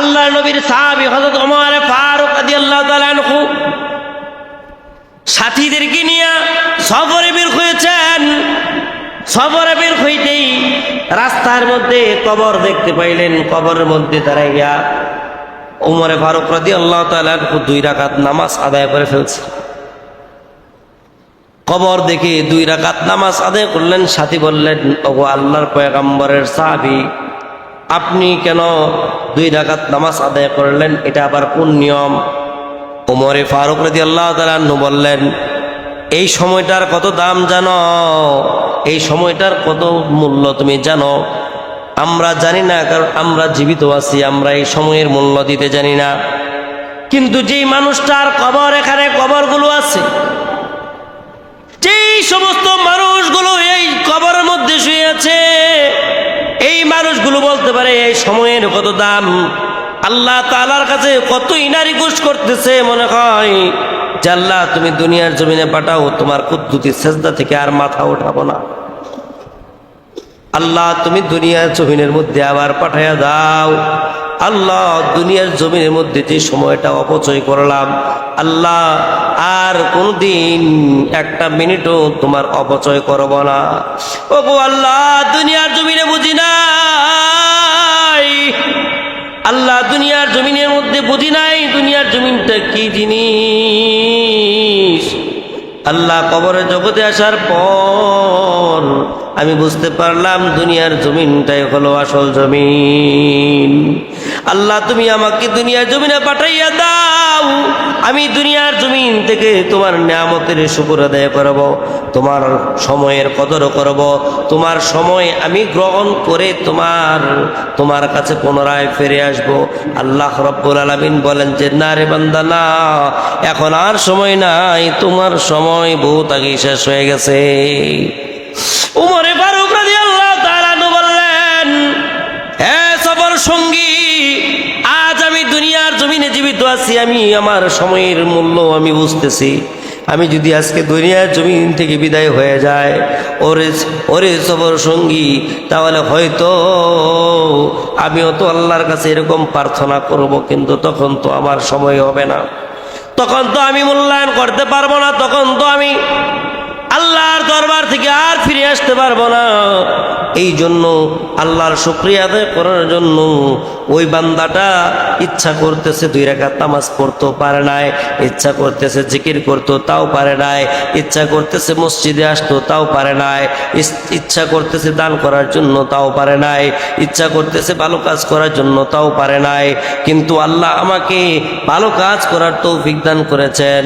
আল্লাহ নবীর সাহাবি হযরত ওমর ফারুক রাদিয়াল্লাহু তাআলা আনহু সাথীদেরকে নিয়ে সফরে বের হয়েছেন। সফরে বের হইতেই রাস্তার মধ্যে কবর দেখতে পাইলেন, কবরের মধ্যে দাঁড়াইয়া উমরে ফারুক রাদি আল্লাহ তালু দুই রাকাত নামাজ আদায় করে ফেলছে। কবর দেখে দুই রাকাত নামাজ আদায় করলেন, সাথী বললেন, ওগো আল্লাহর পয়গাম্বরের সাহাবি আপনি কেন দুই রাকাত নামাজ আদায় করলেন? এটা আবার কোন নিয়ম? উমরে ফারুক রাজি আল্লাহ তালু বললেন, এই সময়টার কত দাম জানো? এই সময়টার কত মূল্য তুমি জানো? আমরা জানি না, কারণ আমরা জীবিত আছি, আমরা এই সময়ের মূল্য দিতে জানি না। কিন্তু যেই মানুষটার কবর, এখানে কবরগুলো আছে, যেই সমস্ত মানুষগুলো এই কবরের মধ্যে বলতে পারে এই সময়ের কত দাম। আল্লাহ তালার কাছে কতই নারী ঘুষ করতেছে মনে হয় আল্লাহ, তুমি দুনিয়ার জমিনে পাঠাও, তোমার কুদ্দুতির সেজদা থেকে আর মাথা উঠাবো না। আল্লাহ, তুমি দুনিয়ার জমিনের মধ্যে আবার পাঠাইয়া দাও। আল্লাহ, দুনিয়ার জমিনের মধ্যে যে সময়টা অপচয় করলাম, আল্লাহ, আর কোনদিন একটা মিনিটও তোমার অপচয় করব না। ও গো আল্লাহ, দুনিয়ার জমিনে বুঝি নাই আল্লাহ দুনিয়ার জমিনের মধ্যে বুঝি নাই, দুনিয়ার জমিনটা কি জিনিস? আল্লাহ কবরের জগতে আসার পর আমি বুঝতে পারলাম দুনিয়ার জমিনটাই হলো আসল জমিন। আল্লাহ, তুমি আমাকে দুনিয়ার জমিনে পাঠাইয়া দাও। আমি দুনিয়ার জমিন থেকে তোমার নিয়ামতের শুকুর আদায় করব, তোমার সময়ের কদর করব, তোমার সময় আমি গ্রহণ করে তোমার তোমার কাছে পুনরায় ফিরে আসব। আল্লাহ রব্বুল আলমিন বলেন যে, না রে বান্দা, না, এখন আর সময় নাই, তোমার সময় বহুত আগে শেষ হয়ে গেছে। উমরে জীবিত আছি আমি, আমার সময়ের মূল্য আমি বুঝতেছি। আমি যদি আজকে দুনিয়ার জমিন থেকে বিদায় হয়ে যায় ওরে ওরে সবর সঙ্গী, তাহলে হয়তো আমিও তো আল্লাহর কাছে এরকম প্রার্থনা করব, কিন্তু তখন তো আমার সময় হবে না। তখন তো আমি মূল্যায়ন করতে পারব না, তখন তো আমি আল্লাহর দরবার থেকে আর ফিরে আসতে পারব না। এই জন্য আল্লাহর শুক্রিয়া আদায় করার জন্য ওই বান্দাটা ইচ্ছা করতেছে দুই রেখা তামাজ পড়তেও পারে নাই, ইচ্ছা করতেছে জিকির করতো তাও পারে নাই, ইচ্ছা করতেছে মসজিদে আসতো তাও পারে নাই ইচ্ছা করতেছে দান করার জন্য তাও পারে নাই, ইচ্ছা করতেছে ভালো কাজ করার জন্য তাও পারে নাই। কিন্তু আল্লাহ আমাকে ভালো কাজ করার তৌফিক দান করেছেন,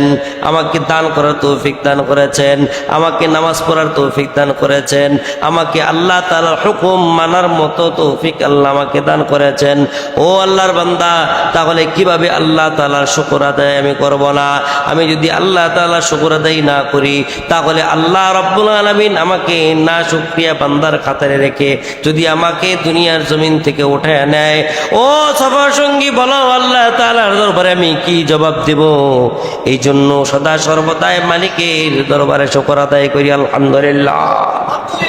আমাকে দান করার তৌফিক দান করেছেন, আমাকে নামাজ পড়ার তৌফিক দান করেছেন। আমাকে আল্লাহ তালার হুকুম মানার মতো তৌফিক আল্লাহ আমাকে দান করেছেন। ও আল্লাহর বান্দা, তাহলে কীভাবে আল্লাহ তালার শুকুর আদায় আমি করব না? আমি যদি আল্লাহ তালার শুকর আদায় না করি, তাহলে আল্লাহ রব্বুল আলমিন আমাকে না শুক্রিয়া বান্দার খাতারে রেখে যদি আমাকে দুনিয়ার জমিন থেকে উঠে নেয়। ও সফর সঙ্গী বলো আল্লাহ তালার দরবারে আমি কি জবাব দেব? এই জন্য সদা সর্বদাই মালিকের দরবারে শকর আদায় করি আলহামদুলিল্লাহ।